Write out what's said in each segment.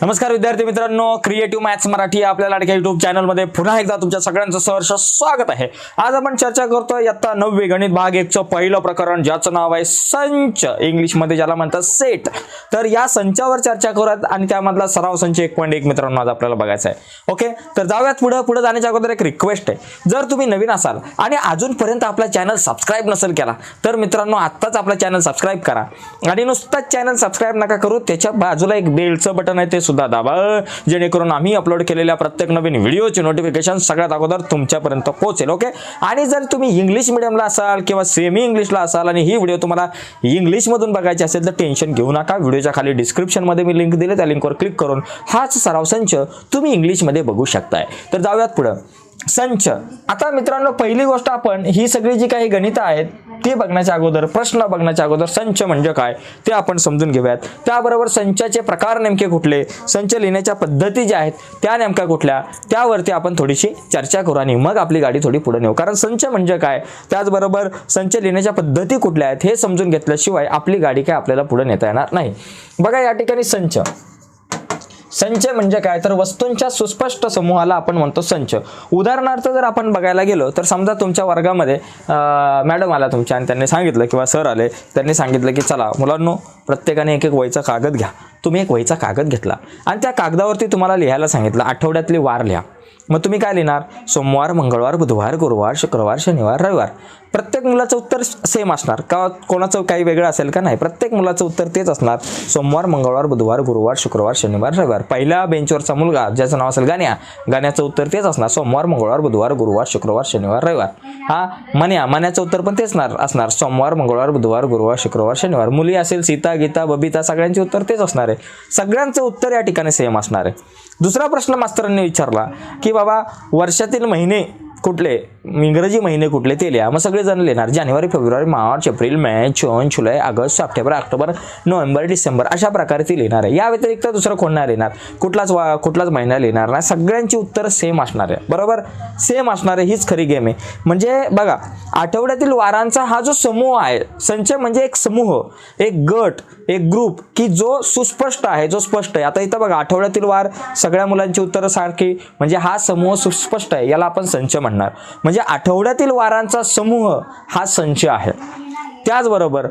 नमस्कार विद्यार्थी मित्रांनो क्रिएटिव्ह मॅथ्स मराठी आपल्या लाडक्या युट्यूब चॅनलमध्ये पुन्हा एकदा तुमच्या सगळ्यांचं सहर्ष स्वागत आहे. आज आपण चर्चा करतोय इयत्ता नववी गणित भाग एकचं पहिलं प्रकरण ज्याचं नाव आहे संच. इंग्लिशमध्ये ज्याला म्हणतात सेट. तर या संचावर चर्चा करूयात आणि त्यामधला सराव संच एक पॉईंट एक मित्रांनो आज आपल्याला बघायचा आहे. ओके तर जाऊयात पुढं. पुढे जाण्याच्या अगोदर एक रिक्वेस्ट आहे. जर तुम्ही नवीन असाल आणि अजूनपर्यंत आपला चॅनल सबस्क्राईब नसेल केला तर मित्रांनो आत्ताच आपला चॅनल सबस्क्राईब करा. आणि नुसताच चॅनल सबस्क्राईब नका करू त्याच्या बाजूला एक बेलचं बटन आहे ते सुद्धा दाबा जेणेकरून आम्ही अपलोड केलेल्या प्रत्येक नवीन व्हिडिओचे नोटिफिकेशन सगळ्यात अगोदर तुमच्यापर्यंत पोहोचेल ओके आणि जर तुम्ही इंग्लिश मिडियमला असाल किंवा सेमी इंग्लिशला असाल आणि ही व्हिडिओ तुम्हाला इंग्लिशमधून बघायची असेल तर टेन्शन घेऊ नका. व्हिडिओच्या खाली डिस्क्रिप्शनमध्ये मी लिंक दिली त्या लिंकवर क्लिक करून हाच सराव संच तुम्ही इंग्लिशमध्ये बघू शकताय. तर जाऊयात पुढं. संच. आता मित्रांनो पहिली गोष्ट आपण ही सगळी जी काही गणितं आहेत ते बघण्याच्या अगोदर प्रश्न बघण्याच्या अगोदर संच म्हणजे काय ते आपण समजून घेऊयात. त्याबरोबर संचाचे प्रकार नेमके कुठले संच लिहिण्याच्या पद्धती ज्या आहेत त्या नेमक्या कुठल्या त्यावरती आपण थोडीशी चर्चा करू आणि मग आपली गाडी थोडी पुढे नेऊ. कारण संच म्हणजे काय त्याचबरोबर संच लिहिण्याच्या पद्धती कुठल्या आहेत हे समजून घेतल्याशिवाय आपली गाडी काय आपल्याला पुढे नेता येणार नाही. बघा या ठिकाणी संच. संच म्हणजे काय? तर वस्तूंच्या सुस्पष्ट समूहाला आपण म्हणतो संच उदाहरणार्थ जर आपण बघायला गेलो तर समजा तुमच्या वर्गामध्ये मॅडम आला तुमच्या आणि त्यांनी सांगितलं किंवा सर आले त्यांनी सांगितलं की चला मुलांनो प्रत्येकाने एक एक वहीचा कागद घ्या. तुम्ही एक वहीचा कागद घेतला आणि त्या कागदावरती तुम्हाला लिहायला सांगितलं आठवड्यातली वार लिहा. मग तुम्ही काय लिहिणार? सोमवार मंगळवार बुधवार गुरुवार शुक्रवार शनिवार रविवार. प्रत्येक मुलाचं उत्तर सेम असणार. का कोणाचं काही वेगळं असेल का नाही प्रत्येक मुलाचं उत्तर तेच असणार. सोमवार मंगळवार बुधवार गुरुवार शुक्रवार शनिवार रविवार. पहिल्या बेंचवरचा मुलगा ज्याचं नाव असेल गाण्या गाण्याचं उत्तर तेच असणार. सोमवार मंगळवार बुधवार गुरुवार शुक्रवार शनिवार रविवार. हा मन्या मन्याचं उत्तर पण तेच असणार असणार. सोमवार मंगळवार बुधवार गुरुवार शुक्रवार शनिवार. मुली असेल सीता गीता बबिता सगळ्यांचे उत्तर तेच असणार आहे. सगळ्यांचं उत्तर या ठिकाणी सेम असणार आहे. दुसरा प्रश्न मास्तरांनी विचारला की बाबा वर्षातील महिने कुठले? इंग्रजी महिने कुठले ते लिहा मग सगळेजण लिहिणार. जानेवारी फेब्रुवारी मार्च एप्रिल मे जून जुलै August September October November December अशा प्रकारे ती लिहिणार आहे. या व्यतिरिक्त दुसरं कोण नाही लिहिणार? कुठलाच वा कुठलाच महिना लिहिणार नाही. सगळ्यांची उत्तरं सेम असणार आहे. बरोबर? सेम असणार आहे. हीच खरी गेम आहे. म्हणजे बघा आठवड्यातील वारांचा हा जो समूह आहे संच म्हणजे एक समूह एक गट एक ग्रुप की जो सुस्पष्ट आहे जो स्पष्ट आहे. आता इथं बघा आठवड्यातील वार सगळ्या मुलांची उत्तरं सारखी म्हणजे हा समूह सुस्पष्ट आहे याला आपण संच म्हणणार. म्हणजे म्हणजे आठवड्यातील वारांचा समूह हा संच आहे. त्याचबरोबर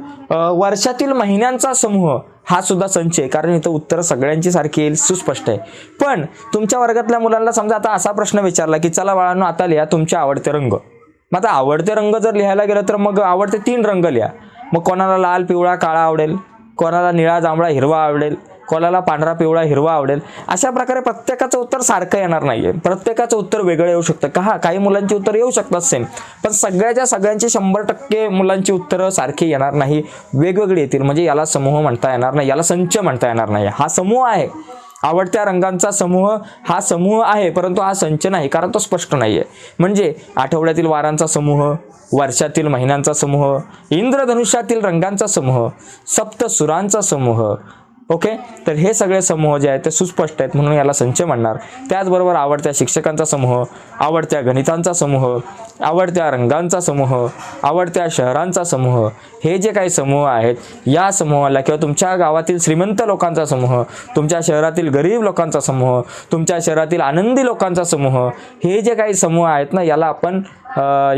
वर्षातील महिन्यांचा समूह हा सुद्धा संच आहे. कारण इथं उत्तर सगळ्यांची सारखी येईल सुस्पष्ट आहे. पण तुमच्या वर्गातल्या मुलांना समजा आता असा प्रश्न विचारला की चला बाळांनो आता लिहा तुमचे आवडते रंग. मग आता आवडते रंग जर लिहायला गेलं तर मग आवडते तीन रंग लिहा. मग कोणाला लाल पिवळा काळा आवडेल? कोणाला निळा जांभळा हिरवा आवडेल? कोणाला पांढरा पिवळा हिरवा आवडेल अशा प्रकारे प्रत्येकाचं उत्तर सारखं येणार नाहीये. प्रत्येकाचं उत्तर वेगळं येऊ शकतं. का? हा काही मुलांची उत्तर येऊ शकतात सेम पण सगळ्याच्या सगळ्यांची शंभर टक्के मुलांची उत्तरं सारखी येणार नाही. वेगवेगळी येतील. म्हणजे याला समूह म्हणता येणार नाही. याला संच म्हणता येणार नाही. हा समूह आहे. आवडत्या रंगांचा समूह हा समूह आहे परंतु हा संच नाही कारण तो स्पष्ट नाही आहे म्हणजे आठवड्यातील वारांचा समूह वर्षातील महिन्यांचा समूह इंद्रधनुष्यातील रंगांचा समूह सप्तसुरांचा समूह ओके? तर हे सगळे समूह जे आहेत ते सुस्पष्ट आहेत म्हणून याला संच म्हणणार. त्याचबरोबर आवडत्या शिक्षकांचा समूह आवडत्या गणितांचा समूह आवडत्या रंगांचा समूह आवडत्या शहरांचा समूह हे जे काही समूह आहेत या समूहाला किंवा तुमच्या गावातील श्रीमंत लोकांचा समूह तुमच्या शहरातील गरीब लोकांचा समूह तुमच्या शहरातील आनंदी लोकांचा समूह हे जे काही समूह आहेत ना याला आपण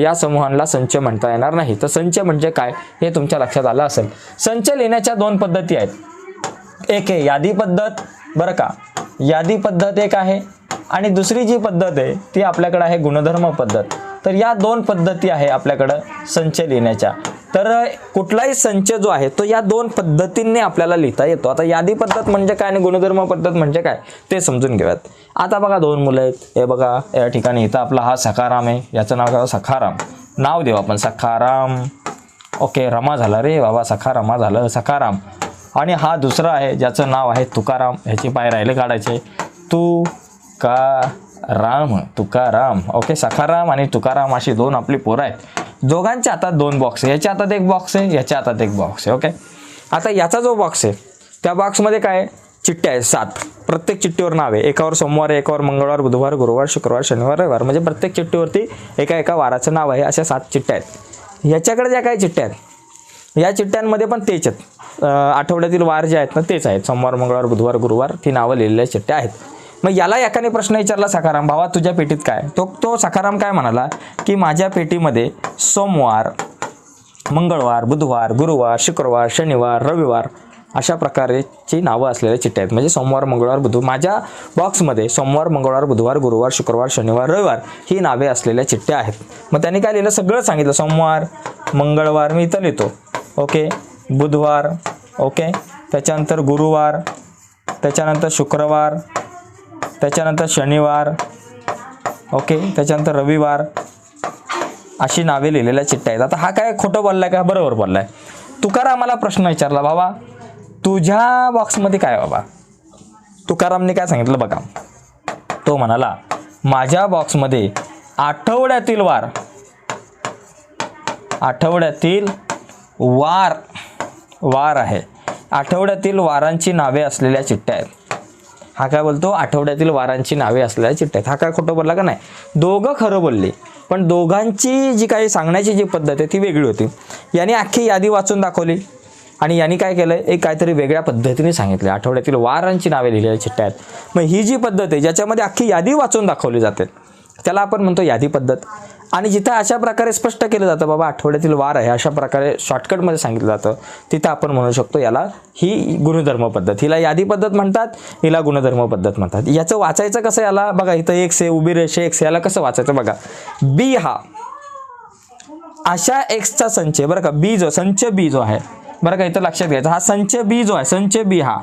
या समूहांना संच म्हणता येणार नाही. तर संच म्हणजे काय? हे तुमच्या लक्षात आलं असेल. संच लिहिण्याच्या दोन पद्धती आहेत. एक आहे यादी पद्धत बरं का? यादी पद्धत एक आहे आणि दुसरी जी पद्धत आहे ती आपल्याकडं आहे गुणधर्म पद्धत. तर या दोन पद्धती आहे आपल्याकडं संच लिहिण्याच्या. तर कुठलाही संच जो आहे तो या दोन पद्धतींनी आपल्याला लिहिता येतो. आता यादी पद्धत म्हणजे काय आणि गुणधर्म पद्धत म्हणजे काय ते समजून घेऊयात. आता बघा दोन मुलं आहेत. हे बघा या ठिकाणी इथं आपला हा सखाराम आहे. याचं नाव काय? सखाराम. नाव देऊ आपण. सखाराम. ओके रमा झाला रे बाबा. सखा रमा झालं. सखाराम. आणि हा दुसरा आहे ज्याचं नाव आहे तुकाराम. ह्याची पाय राहिले काढायचे. तू का राम तुकाराम. ओके सखाराम आणि तुकाराम अशी दोन आपली पोरं आहेत. दोघांच्या हातात दोन बॉक्स आहे. याच्या हातात एक बॉक्स आहे याच्या हातात एक बॉक्स आहे ओके आता याचा जो बॉक्स आहे त्या बॉक्समध्ये काय चिठ्ठ्या आहेत सात. प्रत्येक चिठ्ठीवर नाव आहे. एकावर सोमवार एकावर मंगळवार बुधवार गुरुवार शुक्रवार शनिवार रविवार. म्हणजे प्रत्येक चिठ्ठीवरती एका एका वाराचं नाव आहे अशा सात चिठ्ठ्या आहेत. याच्याकडे ज्या काही चिठ्ठ्या आहेत या चिठ्ठ्यांमध्ये पण तेच आहेत. आठवड्यातील वार जे आहेत ना तेच आहेत. सोमवार मंगळवार बुधवार गुरुवार ती नावं लिहिलेल्या चिठ्ठ्या आहेत. मग याला एकाने प्रश्न विचारला सखाराम भावा तुझ्या पेटीत काय? तो तो सखाराम काय म्हणाला की माझ्या पेटीमध्ये सोमवार मंगळवार बुधवार गुरुवार शुक्रवार शनिवार रविवार अशा प्रकारची नावं असलेल्या चिठ्ठ्या आहेत. म्हणजे सोमवार मंगळवार बुधवार. माझ्या बॉक्समध्ये सोमवार मंगळवार बुधवार गुरुवार शुक्रवार शनिवार रविवार ही नावे असलेल्या चिठ्ठ्या आहेत. मग त्यांनी काय लिहिलं? सगळं सांगितलं. सोमवार मंगळवार मी इथं लिहितो. ओके? बुधवार ओके? त्याच्यानंतर गुरुवार त्याच्यानंतर शुक्रवार त्याच्यानंतर शनिवार ओके? त्याच्यानंतर रविवार अशी नावे लिहिलेल्या चिठ्ठ्या आहेत. आता हा काय खोटं बोललाय का? बरोबर बोललाय. तुकारामाला प्रश्न विचारला बाबा तुझ्या बॉक्समध्ये काय बाबा? तुकारामने काय सांगितलं बघा. तो म्हणाला माझ्या बॉक्समध्ये आठवड्यातील वार आठवड्यातील वार वार आहे. आठवड्यातील वारांची नावे असलेल्या चिठ्ठ्या आहेत. हा काय बोलतो? आठवड्यातील वारांची नावे असलेल्या चिठ्ठ्या आहेत. हा काय खोटं बोलला का नाही? दोघं खरं बोलले पण दोघांची जी काही सांगण्याची जी पद्धत आहे ती वेगळी होती. याने अख्खी यादी वाचून दाखवली. आणि यांनी काय केलं एक काहीतरी वेगळ्या पद्धतीने सांगितले आठवड्यातील वारांची नावे लिहिलेल्या चिठ्ठ्या आहेत. मग ही जी पद्धत आहे ज्याच्यामध्ये अख्खी यादी वाचून दाखवली जाते त्याला आपण म्हणतो यादी पद्धत. आणि जिथं अशा प्रकारे स्पष्ट केलं जातं बाबा आठवड्यातील वार आहे अशा प्रकारे शॉर्टकटमध्ये सांगितलं जातं तिथं आपण म्हणू शकतो याला ही गुणधर्म पद्धत. हिला यादी पद्धत म्हणतात हिला गुणधर्म पद्धत म्हणतात. याचं वाचायचं कसं याला? बघा इथं एक से उभी रेषे एक से याला कसं वाचायचं बघा. बी हा अशा एक्सचा संच आहे. बरं का बी जो संच बी जो आहे बरं का इथं लक्षात घ्यायचं. हा संच बी जो आहे संच बी हा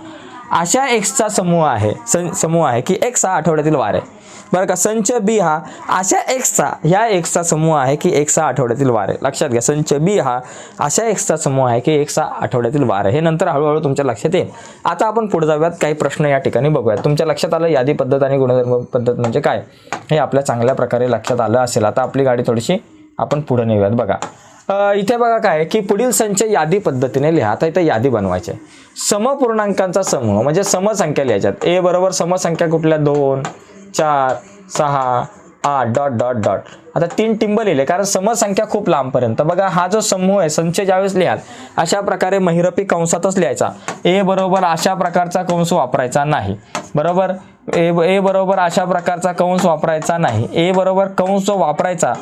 अशा एक्सचा समूह आहे सं समूह आहे की एक्स हा आठवड्यातील वार आहे. बरं का संच बी हा अशा एक्सचा ह्या एक्सचा समूह आहे की एक्स हा आठवड्यातील वार आहे. लक्षात घ्या संच बी हा अशा एक्सचा समूह आहे की एक्स हा आठवड्यातील वार आहे. हे नंतर हळूहळू तुमच्या लक्षात येईल. आता आपण पुढे जाऊयात काही प्रश्न या ठिकाणी बघूयात. तुमच्या लक्षात आलं यादी पद्धत आणि गुणधर्म पद्धत म्हणजे काय? हे आपल्या चांगल्या प्रकारे लक्षात आलं असेल. आता आपली गाडी थोडीशी आपण पुढे नेऊयात बघा. इथे बघा काय की पुढील संच यादी पद्धतीने लिहा. आता इथे यादी बनवायची समपूर्णांकांचा समूह म्हणजे समसंख्या लिहायच्यात. ए बरोबर समसंख्या कुठल्या? दोन चार सहा आठ डॉट डॉट डॉट. आता तीन टिंब लिहिले कारण समसंख्या खूप लांबपर्यंत. बघा हा जो समूह आहे संच ज्यावेळेस लिहाल अशा प्रकारे महिरपी कंसातच लिहायचा. ए बरोबर अशा प्रकारचा कंस वापरायचा नाही. बरोबर? ए ए बरोबर अशा प्रकारचा कंस वापरायचा नाही. ए बरोबर कंस जो वापरायचा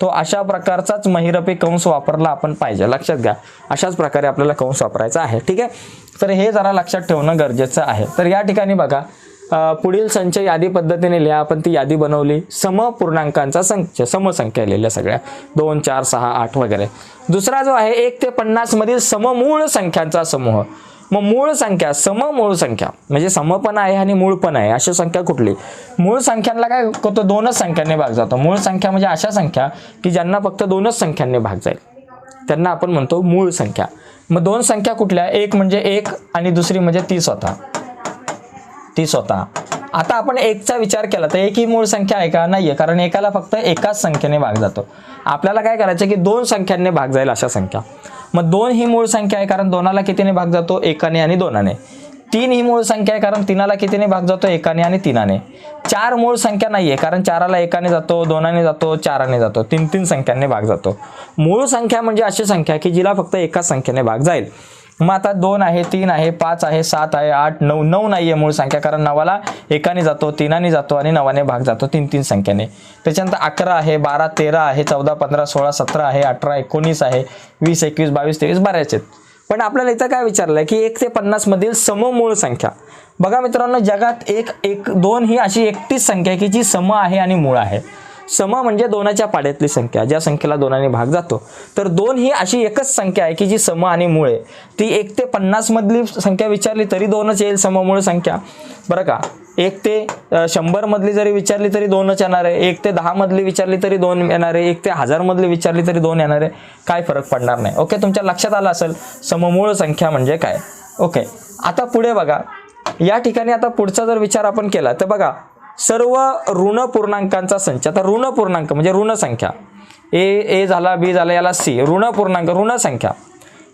तो अशा प्रकारचाच महिरपी कंस वापरला आपण पाहिजे. लक्षात घ्या अशाच प्रकारे आपल्याला कंस वापरायचा आहे. ठीक आहे? तर हे जरा लक्षात ठेवणं गरजेचं आहे. तर या ठिकाणी बघा पुढील संच यादी पद्धतीने लिहा. आपण ती यादी बनवली. समपूर्णांकांचा संच समसंख्या लिहिल्या सगळ्या. दोन चार सहा आठ वगैरे. दुसरा जो आहे एक ते पन्नास मधील सममूळ संख्यांचा समूह. मग मूळ संख्या सममूळ संख्या म्हणजे सम पण आहे आणि मूळ पण आहे अशी संख्या कुठली? मूळ संख्यांना काय करतो? दोनच संख्यांनी भाग जातो. मूळ संख्या म्हणजे अशा संख्या की ज्यांना फक्त दोनच संख्यांनी भाग जाईल. त्यांना आपण म्हणतो मूळ संख्या. मग दोन संख्या कुठल्या? एक म्हणजे एक आणि दुसरी म्हणजे ती स्वतः. ती स्वतः. आता आपण एकचा विचार केला तर एक ही मूळ संख्या आहे का? आहे कारण एकाला फक्त एकाच संख्येने भाग जातो. आपल्याला काय करायचं की दोन संख्यांनी भाग जाईल अशा संख्या. मग दोन ही मूळ संख्या आहे कारण दोनाला कितीने भाग जातो? एकाने आणि दोनाने. तीन ही मूळ संख्या आहे कारण तीनाला कितीने भाग जातो? एकाने आणि तीनाने. चार मूळ संख्या नाही आहे कारण चाराला एकाने जातो दोनाने जातो चाराने जातो. तीन तीन संख्यांनी भाग जातो. मूळ संख्या म्हणजे अशी संख्या की जिला फक्त एकाच संख्येने भाग जाईल. मग आता दोन आहे तीन आहे पाच आहे सात आहे आठ नऊ नऊ नाही आहे मूळ संख्या कारण नवाला एकाने जातो तीनाने जातो आणि नवाने भाग जातो तीन तीन संख्याने. त्याच्यानंतर अकरा आहे बारा तेरा आहे चौदा पंधरा सोळा सतरा आहे अठरा एकोणीस आहे वीस एकवीस बावीस तेवीस बऱ्याच आहेत. पण आपल्याला इथं काय विचारलंय की एक ते पन्नासमधील सम सममूळ संख्या. बघा मित्रांनो जगात एक एक दोन ही अशी एकटीच संख्या आहे की जी सम आहे आणि मूळ आहे. सम म्हणजे दोनाच्या पाड्यातली संख्या. ज्या संख्येला दोनाने भाग जातो. तर दोन ही अशी एकच संख्या आहे की जी सम आणि मूळ. आहे ती एक ते पन्नास मधली संख्या विचारली तरी दोनच येईल सममूळ संख्या. बरं का? एक ते शंभरमधली शंभर मधली जरी विचारली तरी दोनच येणार आहे. एक ते दहा मधली विचारली तरी दोन येणार आहे. एक ते हजार मधली विचारली तरी दोन येणार आहे. काय फरक पडणार नाही. ओके? तुमच्या लक्षात आलं असेल सममूळ संख्या म्हणजे काय? ओके. आता पुढे बघा. या ठिकाणी आता पुढचा जर विचार आपण केला तर बघा सर्व ऋण पूर्णांकांचा संच. आता ऋण पूर्णांक म्हणजे ऋण संख्या. ए ए झाला बी झाला याला सी. ऋण पूर्णांक ऋण संख्या.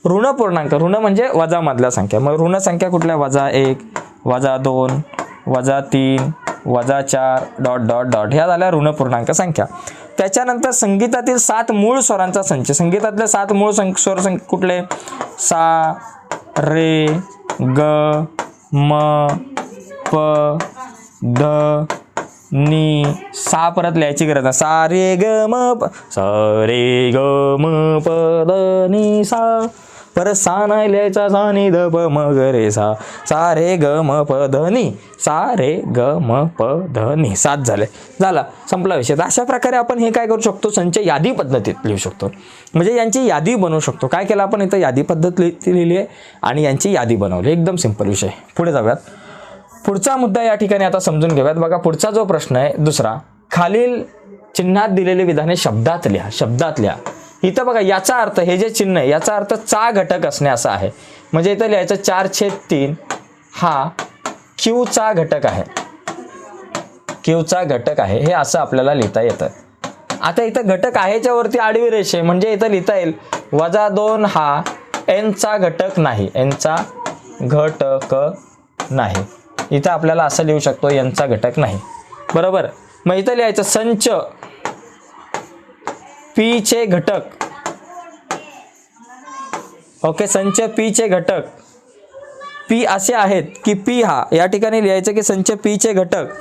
ऋण पूर्णांक ऋण म्हणजे वजा मधल्या संख्या. मग ऋण संख्या कुठल्या? वजा एक वजा दोन वजा तीन वजा चार डॉट डॉट डॉट. ह्या झाल्या ऋण पूर्णांक संख्या. त्याच्यानंतर संगीतातील सात मूळ स्वरांचा संच. संगीतातले सात मूळ सं स्वर संख कुठले? सा रे ग म प ध नी सा परत लिहायची गरज नाही. सा रे ग म प सा रे ग म प द नी सा. परत सा नाही लिहायचा सा नि ध प म ग रे सा. सा रे ग म प ध नी. सा रे ग म प ध नी. सात झाले. झाला. संपला विषय. तर अशा प्रकारे आपण हे काय करू शकतो? संच यादी पद्धतीत लिहू शकतो. म्हणजे यांची यादी बनवू शकतो. काय केलं आपण? इथं यादी पद्धत लिहिली आहे आणि यांची यादी बनवली. एकदम सिंपल विषय. पुढे जाऊयात. पुढचा मुद्दा या ठिकाणी आता समजून घेऊयात. बघा पुढचा जो प्रश्न आहे दुसरा खालील चिन्हात दिलेली विधाने शब्दात लिहा शब्दात लिहा इथं बघा याचा अर्थ हे जे चिन्ह आहे याचा अर्थ चा घटक असणे असा आहे. म्हणजे इथं लिहायचं चार छेद तीन हा क्यूचा घटक आहे. क्यूचा घटक आहे. हे असं आपल्याला लिहिता येतं. आता इथं घटक आहेच्या वरती आडवी रेषे म्हणजे इथं लिहिता येईल वजा दोन हा एनचा घटक नाही. एनचा घटक नाही. इथं आपल्याला असं लिहू शकतो यांचा घटक नाही. बरोबर? मग इथं लिहायचं संच पी चे घटक. ओके संच पी चे घटक. पी असे आहेत की पी हा या ठिकाणी लिहायचं की संच पी चे घटक.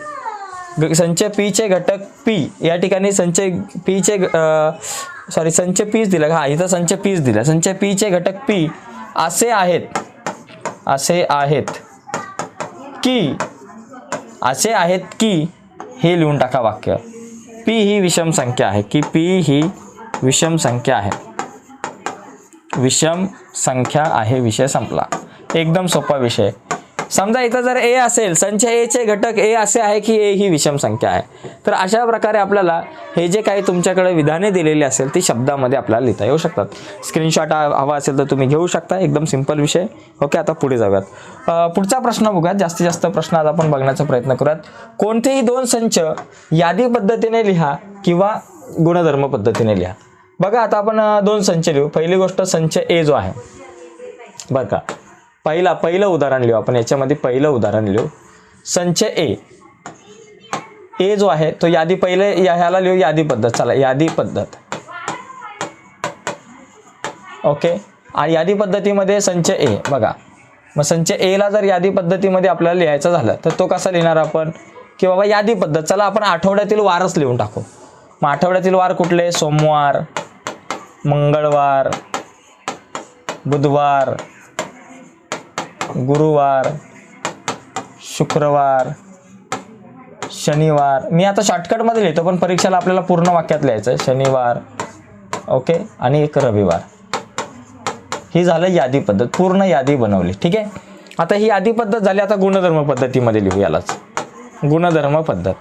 संच पी चे घटक पी या ठिकाणी संच पी चे सॉरी संच पीच दिलं. हा इथं संच पीच दिलं. संच पी चे घटक पी असे आहेत. असे आहेत. की असे आहेत की हे लिहून टाका वाक्य. पी ही विषम संख्या आहे. की पी ही विषम संख्या आहे. विषम संख्या आहे. विषय संपला. एकदम सोपा विषय. समजा इथं जर ए असेल संच ए चे घटक ए असे आहे की ए ही विषम संख्या आहे. तर अशा प्रकारे आपल्याला हे जे काही तुमच्याकडे विधाने दिलेली असेल ती शब्दामध्ये आपल्याला लिहिता येऊ शकतात. स्क्रीनशॉट हवा असेल तर तुम्ही घेऊ शकता. एकदम सिंपल विषय. ओके आता पुढे जाऊयात. पुढचा प्रश्न बघूयात. जास्तीत जास्त प्रश्न आज आपण बघण्याचा प्रयत्न करूयात. कोणतेही दोन संच यादी पद्धतीने लिहा किंवा गुणधर्म पद्धतीने लिहा. बघा आता आपण दोन संच लिहू. पहिली गोष्ट संच ए जो आहे. बरं का. पहिला पहिलं उदाहरण लिहू. आपण याच्यामध्ये पहिलं उदाहरण लिहू. संच ए ए जो आहे तो यादी पहिले या- ह्याला लिहू यादी पद्धत. चला यादी पद्धत. ओके? आणि यादी पद्धतीमध्ये संच ए बघा. मग संच एला जर यादी पद्धतीमध्ये आपल्याला लिहायचं झालं तर तो कसा लिहिणार आपण? की बाबा यादी पद्धत. चला आपण आठवड्यातील वारच लिहून टाकू. मग आठवड्यातील वार कुठले? सोमवार मंगळवार बुधवार गुरुवार शुक्रवार शनिवार. मी आता शॉर्टकटमध्ये लिहितो पण परीक्षेला आपल्याला पूर्ण वाक्यात लिहायचं आहे. शनिवार ओके आणि एक रविवार. ही झालं यादी पद्धत. पूर्ण यादी बनवली. ठीक आहे? आता ही यादी पद्धत झाली आता गुणधर्म पद्धतीमध्ये लिहू यालाच. गुणधर्म पद्धत.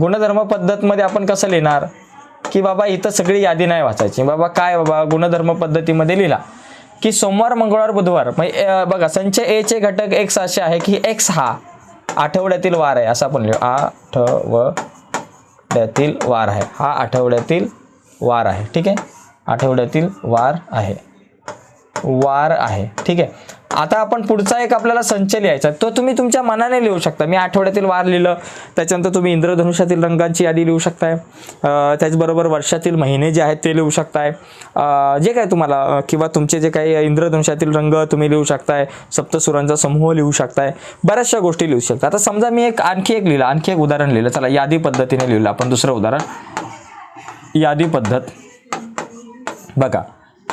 गुणधर्म पद्धतमध्ये आपण कसं लिहिणार? की बाबा इथं सगळी यादी नाही वाचायची. बाबा काय बाबा गुणधर्म पद्धतीमध्ये लिहिला? की सोमवार मंगळवार बुधवार. मग बघा संच ए चे घटक एक्स असे आहे की एक्स हा आठवड्यातील वार आहे असं आपण लिहू. आठवड्यातील वार आहे. हा आठवड्यातील वार आहे. ठीक आहे? आठवड्यातील वार आहे. वार आहे. ठीक आहे? आता आपण पुढचा एक आपल्याला संच लिहायचा तो तुम्ही तुमच्या मनाने लिहू शकता. मी आठवड्यातील वार लिहिलं. त्याच्यानंतर तुम्ही इंद्रधनुष्यातील रंगांची यादी लिहू शकताय. त्याचबरोबर वर्षातील महिने जे आहेत ते लिहू शकताय. जे काय तुम्हाला किंवा तुमचे जे काही इंद्रधनुष्यातील रंग तुम्ही लिहू शकताय. सप्तसुरांचा समूह लिहू शकताय. बऱ्याचशा गोष्टी लिहू शकता. आता समजा मी एक आणखी एक लिहिलं. आणखी एक उदाहरण लिहिलं. चला यादी पद्धतीने लिहिलं आपण. दुसरं उदाहरण. यादी पद्धत. बघा.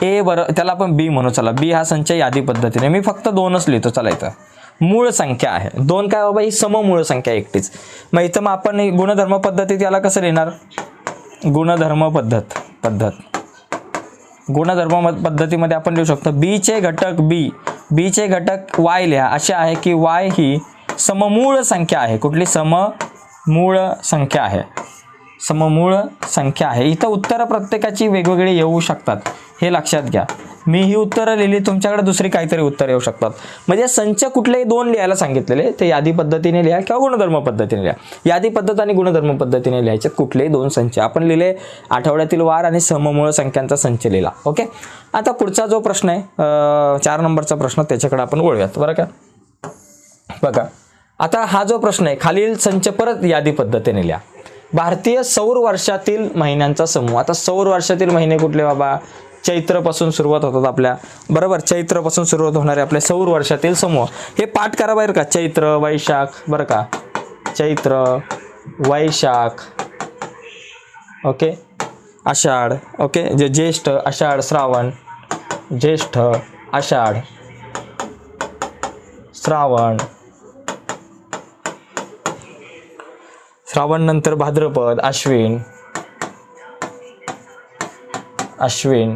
ए बरं त्याला आपण बी म्हणू चला. बी हा संच यादी पद्धतीने. मी फक्त दोनच लिहितो चला इथं. मूळ संख्या आहे. दोन काय बाबा ही सममूळ संख्या एकटीच. मग इथं मग आपण गुणधर्म पद्धतीत याला कसं लिहिणार? गुणधर्म पद्धत पद्धत. गुणधर्म पद्धतीमध्ये आपण लिहू शकतो बीचे घटक बी. बीचे घटक वाय लिहा. असे आहे की वाय ही सममूळ संख्या आहे. कुठली? सममूळ संख्या आहे. सममूळ संख्या आहे. इथं उत्तरं प्रत्येकाची वेगवेगळी येऊ शकतात. हे लक्षात घ्या. मी ही उत्तरं लिहिली तुमच्याकडे दुसरी काहीतरी उत्तरं येऊ शकतात. म्हणजे संच कुठलेही दोन लिहायला सांगितलेले ते यादी पद्धतीने लिहा किंवा गुणधर्म पद्धतीने लिहा. यादी पद्धत आणि गुणधर्म पद्धतीने लिहायचे कुठलेही दोन संच. आपण लिहिले आठवड्यातील वार आणि सममूळ संख्यांचा संच लिहिला. ओके? आता पुढचा जो प्रश्न आहे चार नंबरचा प्रश्न त्याच्याकडे आपण वळूयात. बरं का? बघा. आता हा जो प्रश्न आहे खालील संच परत यादी पद्धतीने लिहा. भारतीय सौर वर्षातील महिन्यांचा समूह. आता सौर वर्षातील महिने कुठले बाबा? चैत्रपासून सुरुवात होतात आपल्या. बरोबर? चैत्रपासून सुरुवात होणारे आपले सौर वर्षातील समूह. हे पाठ करा बाहेर का? चैत्र वैशाख बरं का? चैत्र वैशाख. ओके? आषाढ. ओके? जे ज्येष्ठ आषाढ श्रावण. ज्येष्ठ आषाढ. श्रावण. श्रावण नंतर भाद्रपद अश्विन. अश्विन.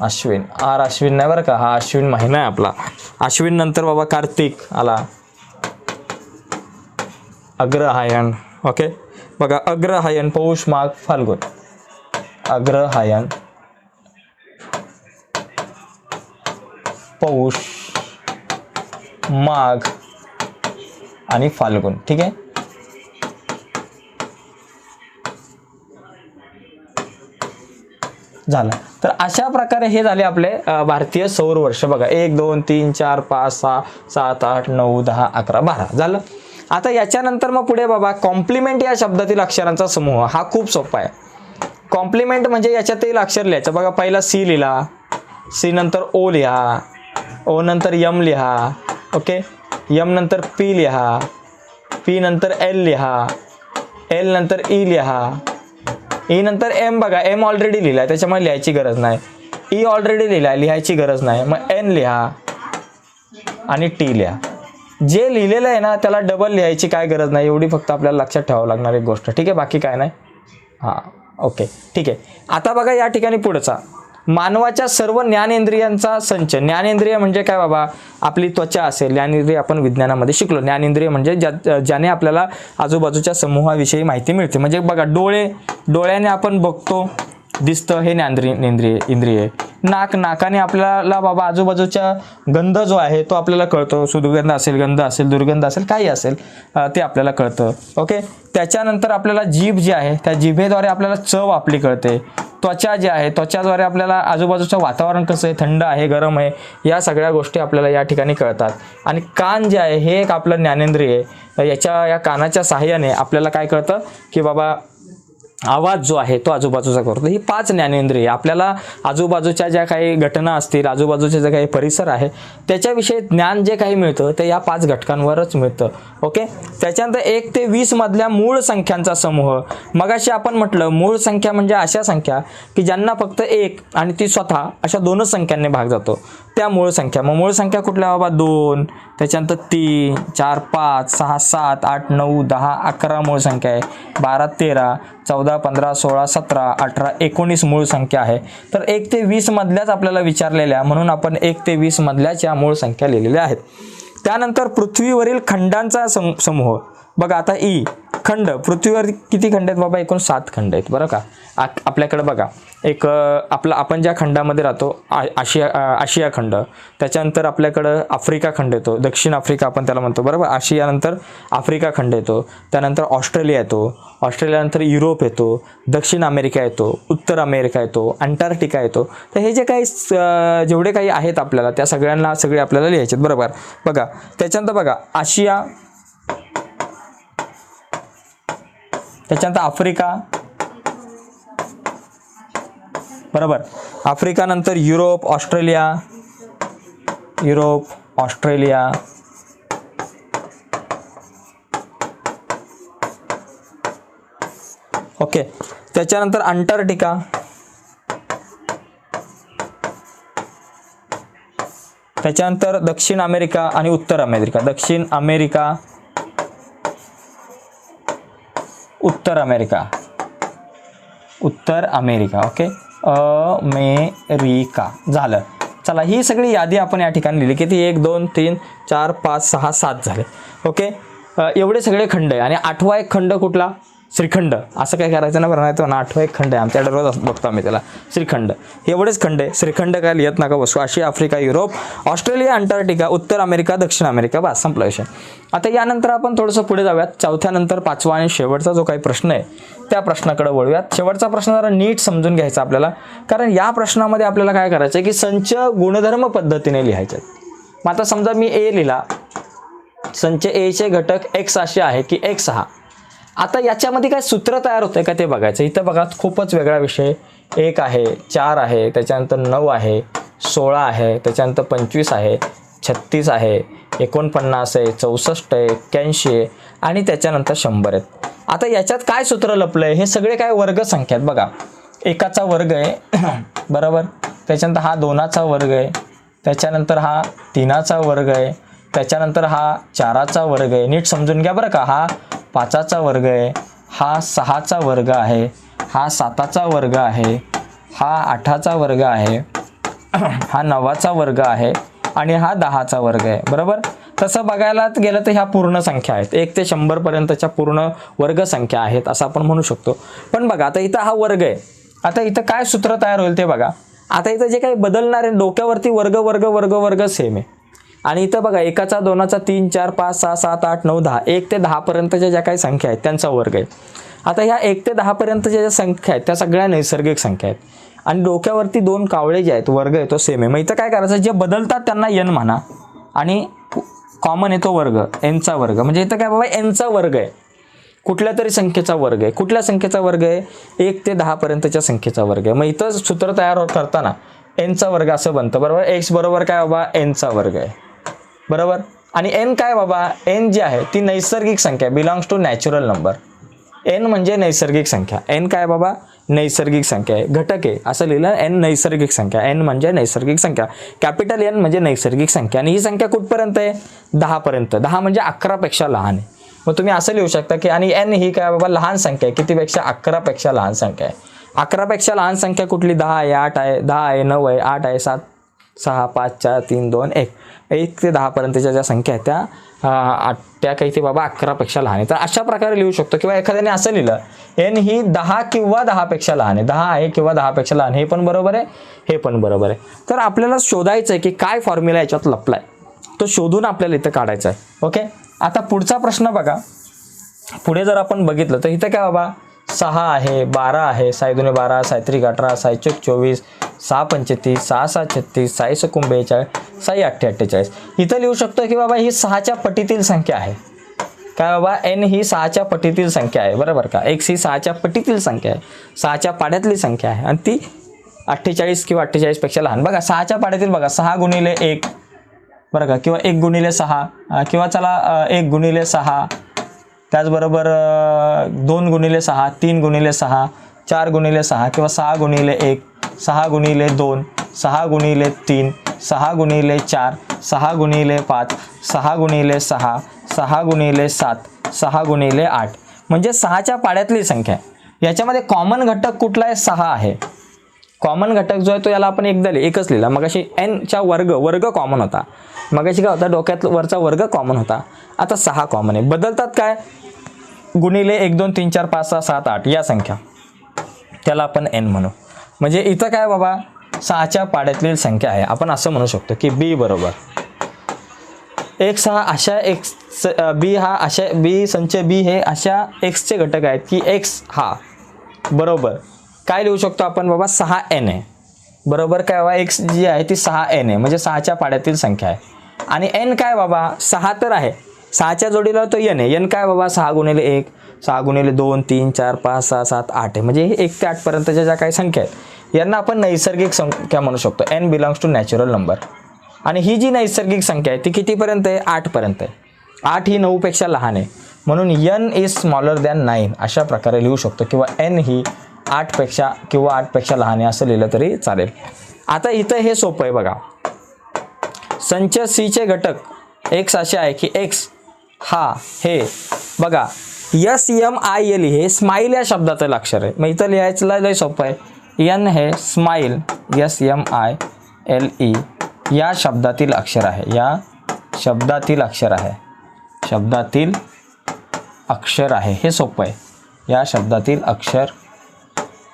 अश्विन. आर अश्विन नाही बरं का? हा अश्विन महिना आहे आपला. अश्विन नंतर बाबा कार्तिक आला. अग्रहायण. ओके? बघा अग्रहायण पौष माघ फाल्गुन. अग्रहायण. पौष माघ आणि फाल्गुन. ठीक आहे? झालं. तर अशा प्रकारे हे झाले आपले भारतीय सौर वर्ष. बघा एक दोन तीन चार पाच सहा सात आठ नऊ दहा अकरा बारा. झालं? आता याच्यानंतर मग पुढे बाबा कॉम्प्लिमेंट या शब्दातील अक्षरांचा समूह. हा खूप सोपा आहे. कॉम्प्लिमेंट म्हणजे याच्यातील अक्षर लिहायचं. बघा पहिला सी लिहा सी नंतर ओ लिहा. ओ नंतर यम लिहा. ओके? यम नंतर पी लिहा. पी नंतर एल लिहा. एल नंतर ई लिहा. ई नंतर एम बघा एम ऑलरेडी लिहिला आहे त्याच्यामुळे लिहायची गरज नाही. E ई ऑलरेडी लिहिला आहे लिहायची गरज नाही. मग एन लिहा आणि टी लिहा. जे लिहिलेलं आहे ना त्याला डबल लिहायची काय गरज नाही. एवढी फक्त आपल्याला लक्षात ठेवावं लागणार एक गोष्ट. ठीक आहे? बाकी काय नाही? हां ओके ठीक आहे. आता बघा या ठिकाणी पुढचा. मानवाच्या सर्व ज्ञानेंद्रियांचा संच. ज्ञानेंद्रिय म्हणजे काय बाबा? आपली त्वचा असेल ज्ञानेंद्रिय आपण विज्ञानामध्ये शिकलो. ज्ञानेंद्रिय म्हणजे ज्या ज्याने आपल्याला आजूबाजूच्या समूहाविषयी माहिती मिळते. म्हणजे बघा डोळे डोळ्याने आपण बघतो दिसतं हे ज्ञानेंद्रिय इंद्रिय इंद्रिय. नाक नाकाने आपल्याला बाबा आजूबाजूच्या गंध जो आहे तो आपल्याला कळतो. सुदुर्गंध असेल गंध असेल दुर्गंध असेल काही असेल ते आपल्याला कळतं. ओके? त्याच्यानंतर आपल्याला जीभ जी आहे त्या जिभेद्वारे आपल्याला चव आपली कळते. त्वचा जी आहे त्वचाद्वारे आपल्याला आजूबाजूचं वातावरण कसं आहे थंड आहे गरम आहे या सगळ्या गोष्टी आपल्याला या ठिकाणी कळतात. आणि कान जे आहे हे एक आपलं ज्ञानेंद्रिय आहे. याच्या या कानाच्या सहाय्याने आपल्याला काय कळतं? की बाबा आवाज जो आहे तो आजूबाजूचा करतो. ही पाच ज्ञानेंद्रिय आपल्याला आजूबाजूच्या ज्या काही घटना असतील आजूबाजूचे जे काही परिसर आहे त्याच्याविषयी ज्ञान जे काही मिळतं ते या पाच घटकांवरच मिळतं. ओके? त्याच्यानंतर एक ते वीस मधल्या मूळ संख्यांचा समूह. मगाशी आपण म्हटलं मूळ संख्या म्हणजे अशा संख्या की ज्यांना फक्त एक आणि ती स्वतः अशा दोनच संख्यांनी भाग जातो. त्या मूळ संख्या. मग मूळ संख्या कुठल्या बाबा? दोन. त्याच्यानंतर तीन चार पाच सहा सात आठ नऊ दहा अकरा मूळ संख्या आहे. बारा तेरा चौदा पंधरा सोळा सतरा अठरा एकोणीस मूळ संख्या आहे. तर एक ते वीसमधल्याच आपल्याला विचारलेल्या म्हणून आपण एक ते वीसमधल्याच या मूळ संख्या लिहिलेल्या आहेत. त्यानंतर पृथ्वीवरील खंडांचा सम समूह. बघा आता ई. खंड. पृथ्वीवर किती खंड आहेत बाबा? एकूण सात खंड आहेत. बरं का? आपल्याकडे बघा. एक आपला आपण ज्या खंडामध्ये राहतो आ आशिया आशिया खंड. त्याच्यानंतर आपल्याकडं आफ्रिका खंड येतो. दक्षिण आफ्रिका आपण त्याला म्हणतो. बरोबर? आशियानंतर आफ्रिका खंड येतो. त्यानंतर ऑस्ट्रेलिया येतो. ऑस्ट्रेलियानंतर युरोप येतो. दक्षिण अमेरिका येतो. उत्तर अमेरिका येतो. अंटार्क्टिका येतो. तर हे जे काही स- जेवढे काही आहेत आपल्याला त्या सगळ्यांना सगळे आपल्याला लिहायचे आहेत. बरोबर? बघा. त्याच्यानंतर बघा. आशिया त्याच्यानंतर आफ्रिका. बरोबर. आफ्रिकानंतर Europe Australia. Europe Australia. Okay. त्याच्यानंतर अंटार्क्टिका. त्याच्यानंतर दक्षिण अमेरिका आणि उत्तर अमेरिका. दक्षिण अमेरिका उत्तर अमेरिका. उत्तर अमेरिका ओके? अमेरिका. झालं. चला ही सगळी यादी आपण या ठिकाणी लिहिली. किती? एक दोन तीन चार पाच सहा सात झाले. ओके? एवढे सगळे खंड आहे. आणि आठवा एक खंड कुठला? श्रीखंड. असं काय करायचं ना बरं नाही तर ना आठवा एक खंड आहे. आमच्याकडे रोज बघतो आम्ही त्याला. श्रीखंड. एवढेच खंड आहे. श्रीखंड काय लिहित नका बसू. Asia Africa Europe Australia Antarctica उत्तर अमेरिका दक्षिण अमेरिका. बस संपला विषय. आता यानंतर आपण थोडंसं पुढे जाऊयात. चौथ्यानंतर पाचवा आणि शेवटचा जो काही प्रश्न आहे त्या प्रश्नाकडे वळूयात. शेवटचा प्रश्न जरा नीट समजून घ्यायचा आपल्याला. कारण या प्रश्नामध्ये आपल्याला काय करायचं आहे की संच गुणधर्म पद्धतीने लिहायचे आहेत मग आता समजा मी ए लिहिला. संच एचे घटक एक्स असे आहे की एक्स हा. आता याच्यामध्ये काय सूत्र तयार होतं का ते बघायचं? इथं बघा खूपच वेगळा विषय. एक आहे चार आहे त्याच्यानंतर नऊ आहे सोळा आहे त्याच्यानंतर पंचवीस आहे छत्तीस आहे एकोणपन्नास आहे चौसष्ट आहे एक्क्याऐंशी आहे आणि त्याच्यानंतर शंभर आहेत. आता याच्यात काय सूत्र लपलं आहे हे सगळे काय वर्ग संख्या आहेत बघा. एकाचा वर्ग आहे बरोबर? त्याच्यानंतर हा दोनाचा वर्ग आहे त्याच्यानंतर हा तीनाचा वर्ग आहे त्याच्यानंतर हा चाराचा वर्ग आहे. नीट समजून घ्या बरं का. हा पाचाचा वर्ग आहे हा सहाचा वर्ग आहे हा साताचा वर्ग आहे हा आठाचा वर्ग आहे हा नवाचा वर्ग आहे आणि हा दहाचा वर्ग आहे. बरोबर? तसं बघायला गेलं तर ह्या पूर्ण संख्या आहेत. एक ते शंभरपर्यंतच्या पूर्ण वर्ग संख्या आहेत असं आपण म्हणू शकतो. पण बघा आता इथं हा वर्ग आहे. आता इथं काय सूत्र तयार होईल ते बघा. आता इथं जे काही बदलणार आहे डोक्यावरती वर्ग वर्ग वर्ग वर्ग सेम आहे. आणि इथं बघा एकाचा दोनाचा तीन चार पाच सहा सात आठ नऊ दहा एक ते दहापर्यंतच्या ज्या काही संख्या आहेत त्यांचा वर्ग आहे. आता ह्या एक ते दहापर्यंतच्या ज्या संख्या आहेत त्या सगळ्या नैसर्गिक संख्या आहेत. आणि डोक्यावरती दोन कावळे जे आहेत वर्ग आहे तो सेम आहे. मग इथं काय करायचं? जे बदलतात त्यांना यन म्हणा. आणि कॉमन आहे तो वर्ग. एनचा वर्ग. म्हणजे इथं काय बाबा एनचा वर्ग आहे. कुठल्या तरी संख्येचा वर्ग आहे. कुठल्या संख्येचा वर्ग आहे? एक ते दहापर्यंतच्या संख्येचा वर्ग आहे. मग इथं सूत्र तयार होत करताना एनचा वर्ग असं बनतं. बरोबर? एक्स बरोबर काय बाबा? एनचा वर्ग आहे. बरोबर? आणि एन काय बाबा? एन जी आहे ती नैसर्गिक संख्या. Belongs to natural number N म्हणजे नैसर्गिक संख्या. एन काय बाबा? नैसर्गिक संख्या आहे. घटक आहे. असं लिहिलं एन नैसर्गिक संख्या. एन म्हणजे नैसर्गिक संख्या. कॅपिटल एन म्हणजे नैसर्गिक संख्या. आणि ही संख्या कुठपर्यंत आहे? दहापर्यंत दहा म्हणजे अकरापेक्षा लहान आहे. मग तुम्ही असं लिहू शकता की आणि एन ही काय बाबा? लहान संख्या आहे. कितीपेक्षा? अकरापेक्षा लहान संख्या आहे. अकरापेक्षा लहान संख्या कुठली? दहा आहे आठ आहे दहा आहे नऊ आहे आठ आहे सात सहा पाच चार तीन दोन एक. एक ते दहापर्यंतच्या ज्या संख्या आहेत त्या आठ त्या काही ते बाबा अकरापेक्षा लहान आहे तर अशा प्रकारे लिहू शकतो किंवा एखाद्याने असं लिहिलं एन ही दहा किंवा दहापेक्षा लहान आहे. दहा आहे किंवा दहापेक्षा लहान हे पण बरोबर आहे हे पण बरोबर आहे. तर आपल्याला शोधायचं आहे की काय फॉर्म्युला याच्यात लपलाय. तो शोधून आपल्याला इथं काढायचा आहे. ओके आता पुढचा प्रश्न बघा. पुढे जर आपण बघितलं तर इथं काय बाबा? सहा आहे बारा आहे साई दोन्ही बारा सायत्रिक अठरा साई चोवीस सहा पंचेतीस सहा सहा छत्तीस साई सकून बेचाळीस साई अठ्ठे अठ्ठेचाळीस इथं लिहू शकतो की बाबा ही सहाच्या पटीतील संख्या आहे. काय बाबा एन ही सहाच्या पटीतील संख्या आहे बरोबर का? एक्स ही सहाच्या पटीतील संख्या आहे. सहाच्या पाड्यातली संख्या आहे. आणि ती अठ्ठेचाळीस किंवा अठ्ठेचाळीसपेक्षा लहान. बघा सहाच्या पाड्यातील बघा सहा गुणिले एक बरं का? किंवा एक गुणिले सहा किंवा चला एक गुणिले सहा त्याचबरोबर दोन गुणिले सहा तीन गुणिले सहा चार गुणिले सहा किंवा सहा गुणिले एक सहा गुणिले दोन सहा गुणिले तीन सहा गुणिले चार सहा गुणिले पाच सहा गुणिले सहा सहा गुणिले सात सहा गुणिले आठ. म्हणजे सहाच्या पाड्यातली संख्या आहे. याच्यामध्ये कॉमन घटक कुठला आहे? सहा आहे. कॉमन घटक जो आहे तो याला आपण एकदा लिह एकच लिहिला. मग अशी वर्ग वर्ग कॉमन होता. मग काय होता? डोक्यात वरचा वर्ग कॉमन होता. आता सहा कॉमन आहे. बदलतात काय? गुणिले एक दोन तीन चार पाच सहा सात आठ या संख्या. त्याला आपण एन म्हणू. म्हणजे इथं काय बाबा? सहाच्या पाड्यातली संख्या आहे. आपण असं म्हणू शकतो की बी बरोबर. एक्स हा अशा एक्स बी हा अशा बी संच बी हे अशा एक्सचे घटक आहेत की एक्स हा बरोबर. काय लिहू शकतो आपण बाबा? सहा एन आहे. बरोबर काय बाबा? एक्स जी आहे ती सहा एन आहे. म्हणजे सहाच्या पाड्यातील संख्या आहे. आणि एन काय बाबा? सहा तर आहे. सहाच्या जोडीला तो एन आहे. एन काय बाबा? सहा गुणिले एक. सहा गुणिले दोन तीन चार पाच सहा सात आठ आहे. म्हणजे हे एक ते आठपर्यंतच्या ज्या काही संख्या आहेत यांना आपण नैसर्गिक संख्या म्हणू शकतो. N belongs to natural number आणि ही जी नैसर्गिक संख्या आहे ती कितीपर्यंत आहे? आठपर्यंत आहे. आठ ही नऊपेक्षा लहान आहे. म्हणून N is smaller than nine अशा प्रकारे लिहू शकतो. किंवा एन ही आठपेक्षा किंवा आठपेक्षा लहान आहे असं लिहिलं तरी चालेल. आता इथं हे सोपं आहे बघा. संच सीचे घटक एक्स असे आहे की एक्स हा हे बघा यस एम आय एल हे स्माईल या शब्दाचं अक्षर आहे. मग इथं लिहायचं लय सोपं आहे. एन हे smile S M I L E या शब्दातील अक्षर आहे. या शब्दातील अक्षर आहे. शब्दातील अक्षर आहे. हे सोपं आहे. या शब्दातील अक्षर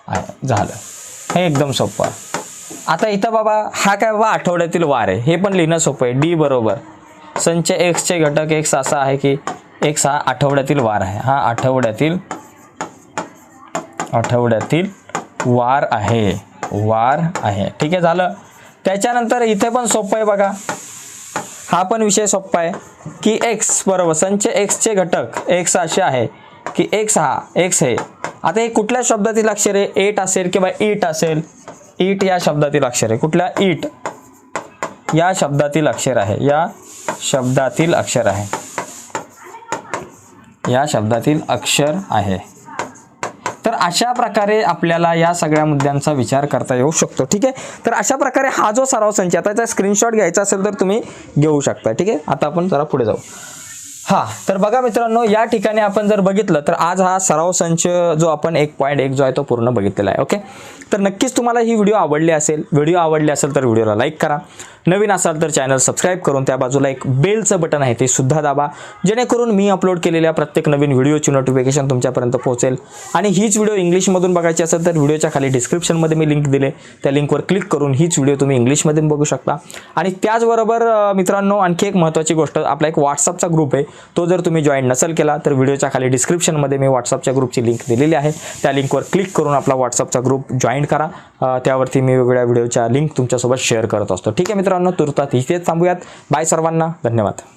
आहे. झालं. हे एकदम सोपं आहे. आता इथं बाबा हा काय बाबा आठवड्यातील वार आहे. हे पण लिहिणं सोपं आहे. डी बरोबर. संच एक्सचे घटक एक्स असा आहे की एक्स हा आठवड्यातील वार आहे. हा आठवड्यातील आठवड्यातील वार आहे. वार आहे. ठीक आहे झालं. त्याच्यानंतर इथे पण सोपं आहे बघा. हा पण विषय सोपा आहे की एक्स बरोबर संच एक्सचे घटक एक्स असे आहे की एक्स हा एक्स हे. आता हे कुठल्या शब्दातील अक्षर आहे? एट असेल किंवा ईट असेल? ईट या शब्दातील अक्षर आहे. कुठल्या? ईट या शब्दातील अक्षर आहे. या शब्दातील अक्षर आहे. या शब्दातील अक्षर आहे. तर अशा प्रकारे आपल्याला या सगळ्या मुद्द्यांचा विचार करता येऊ शकतो ठीक आहे? तर अशा प्रकारे हा जो सराव संच आहे, आता याचा स्क्रीनशॉट घ्यायचा असेल तर तुम्ही घेऊ शकता ठीक आहे? आता आपण जरा पुढे जाऊ. हा तर बघा मित्रांनो या ठिकाणी आपण जर बघितलं तर आज हा सराव संच जो आपण एक पॉईंट एक जो आहे तो पूर्ण बघितलेला आहे ओके? तर नक्कीच तुम्हाला ही व्हिडिओ आवडली असेल व्हिडिओ आवडली असेल तर व्हिडिओला लाईक करा. नवीन असाल तर चॅनल सबस्क्राईब करून त्या बाजूला एक बेलचं बटन आहे ते सुद्धा दाबा. जेणेकरून मी अपलोड केलेल्या प्रत्येक नवीन व्हिडिओची नोटिफिकेशन तुमच्यापर्यंत पोहोचेल. आणि हीच व्हिडिओ इंग्लिशमधून बघायची असेल तर व्हिडिओच्या खाली डिस्क्रिप्शनमध्ये मी लिंक दिले. त्या लिंकवर क्लिक करून हीच व्हिडिओ तुम्ही इंग्लिशमध्ये बघू शकता. आणि त्याचबरोबर मित्रांनो आणखी एक महत्त्वाची गोष्ट आपला एक व्हॉट्सअपचा ग्रुप आहे. तो जर तुम्ही जॉईन नसेल केला तर व्हिडिओच्या खाली डिस्क्रिप्शनमध्ये मी व्हॉट्सअपच्या ग्रुपची लिंक दिलेली आहे. त्या लिंकवर क्लिक करून आपला व्हॉट्सअपचा ग्रुप जॉईन करा. त्यावरती मी वेगवेगळ्या व्हिडिओच्या लिंक तुमच्यासोबत शेअर करत असतो. ठीक आहे मित्रांनो तुर्तात इथेच थांबूयात. बाय सर्वांना. धन्यवाद.